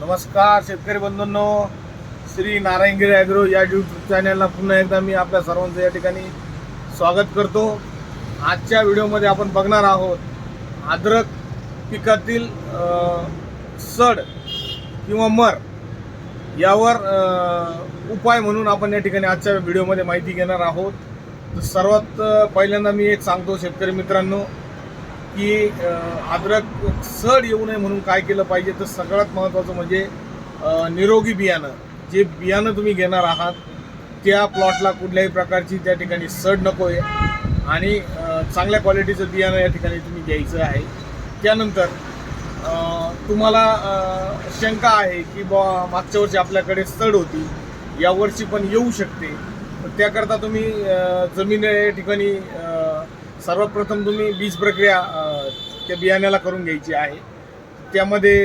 नमस्कार शेतकरी बंधूंनो. श्री नारायणगिरी ॲग्रो या यूट्यूब चॅनलला पुन्हा एकदा मी आपल्या सर्वांचं या ठिकाणी स्वागत करतो. आजच्या व्हिडिओमध्ये आपण बघणार आहोत अद्रक पिकातील सड किंवा मर यावर उपाय म्हणून आपण या ठिकाणी आजच्या व्हिडिओमध्ये माहिती घेणार आहोत. तर सर्वात पहिल्यांदा मी एक सांगतो शेतकरी मित्रांनो की अद्रक सड येऊ नये म्हणून काय केलं पाहिजे तर सगळ्यात महत्त्वाचं म्हणजे निरोगी बियाणं. जे बियाणं तुम्ही घेणार आहात त्या प्लॉटला कुठल्याही प्रकारची त्या ठिकाणी सड नको आहे आणि चांगल्या क्वालिटीचं बियाणं या ठिकाणी तुम्ही घ्यायचं आहे. त्यानंतर तुम्हाला शंका आहे की बा मागच्या वर्षी आपल्याकडे सड होती. यावर्षी पण येऊ शकते. तर त्याकरता तुम्ही जमीन या ठिकाणी सर्वात सर्वप्रथम तुम्ही बीज प्रक्रिया त्या बियाण्याला करून घ्यायची आहे. त्यामध्ये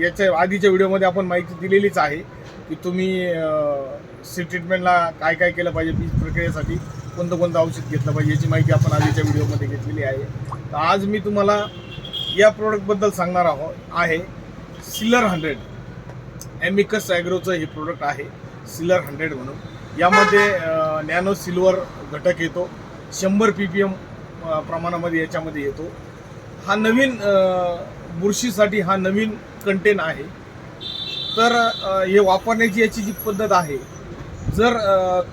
याच्या आधीच्या व्हिडिओमध्ये आपण माहिती दिलेलीच आहे की तुम्ही सी ट्रीटमेंटला काय काय केलं पाहिजे बीज प्रक्रियेसाठी कोणतं कोणतं औषध घेतलं पाहिजे याची माहिती आपण आधीच्या व्हिडिओमध्ये घेतलेली आहे. तर आज मी तुम्हाला या प्रोडक्टबद्दल सांगणार आहोत आहे सिलर हंड्रेड ॲमिकस ॲग्रोचं हे प्रोडक्ट आहे सिलर हंड्रेड म्हणून. यामध्ये नॅनो सिल्वर घटक येतो. शंभर पी पी एम प्रमाणामध्ये याच्यामध्ये येतो. हा नवीन बुरशीसाठी हा नवीन कंटेन आहे. तर हे वापरण्याची याची जी पद्धत आहे जर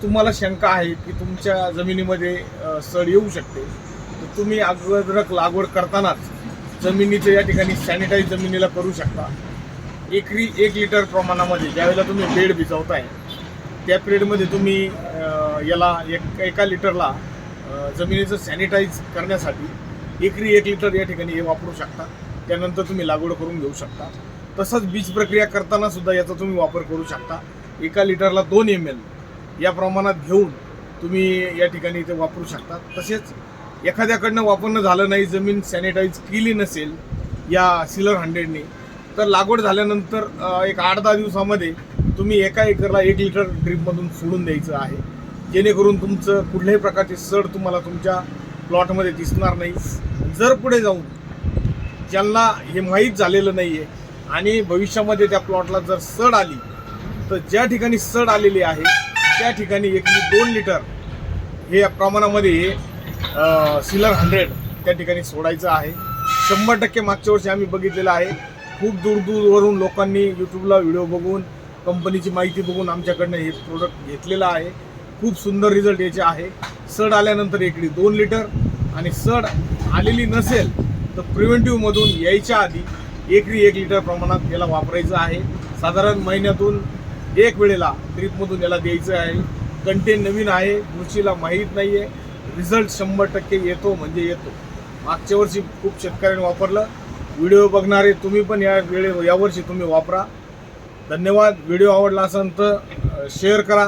तुम्हाला शंका आहे की तुमच्या जमिनीमध्ये सड येऊ शकते तर तुम्ही अगोदरक लागवड करतानाच जमिनीचं या ठिकाणी सॅनिटाईज जमिनीला करू शकता. एकरी एक लिटर प्रमाणामध्ये ज्यावेळेला तुम्ही बेड भिजवताय त्या पिरियडमध्ये तुम्ही याला एक एका लिटरला जमिनीचं सॅनिटाईज करण्यासाठी एकरी एक लिटर या ठिकाणी हे वापरू शकता. त्यानंतर तुम्ही लागवड करून घेऊ शकता. तसंच बीज प्रक्रिया करताना सुद्धा याचा तुम्ही वापर करू शकता. एका लिटरला दोन एम एल या प्रमाणात घेऊन तुम्ही या ठिकाणी ते वापरू शकता. तसेच एखाद्याकडनं वापरणं झालं नाही जमीन सॅनिटाईज केली नसेल या सिलर हंड्रेडने तर लागवड झाल्यानंतर एक आठ दहा दिवसामध्ये तुम्ही एका एकरला एक लिटर ड्रीपमधून सोडून द्यायचं आहे. जेणेकरून तुमचं कुठल्याही प्रकारची सड तुम्हाला तुमच्या प्लॉटमध्ये दिसणार नाही. जर पुढे जाऊन ज्यांना हे माहीत झालेलं नाही आहे आणि भविष्यामध्ये त्या प्लॉटला जर सड आली तर ज्या ठिकाणी सड आलेली आहे त्या ठिकाणी एक दोन लिटर हे प्रमाणामध्ये हे सिलर हंड्रेड त्या ठिकाणी सोडायचं आहे. शंभर टक्के मागच्या वर्षी आम्ही बघितलेलं आहे. खूप दूरदूरवरून लोकांनी यूट्यूबला व्हिडिओ बघून कंपनीची माहिती बघून आमच्याकडनं हे प्रोडक्ट घेतलेलं आहे. खूप सुंदर रिझल्ट याचे आहे. सड आल्यानंतर एकडी दोन लिटर आणि सड आलेली नसेल तर प्रिव्हेंटिव्हमधून यायच्या आधी एकरी एक लिटर प्रमाणात याला वापरायचं आहे. साधारण महिन्यातून एक वेळेला ट्रीपमधून याला द्यायचं आहे. कंटेन नवीन आहे बुरशीला माहीत नाही आहे रिझल्ट शंभर टक्के येतो म्हणजे येतो. मागच्या वर्षी खूप शेतकऱ्यांनी वापरलं. व्हिडिओ बघणारे तुम्ही पण या वेळे यावर्षी तुम्ही वापरा. धन्यवाद. व्हिडिओ आवडला असेल तर शेअर करा.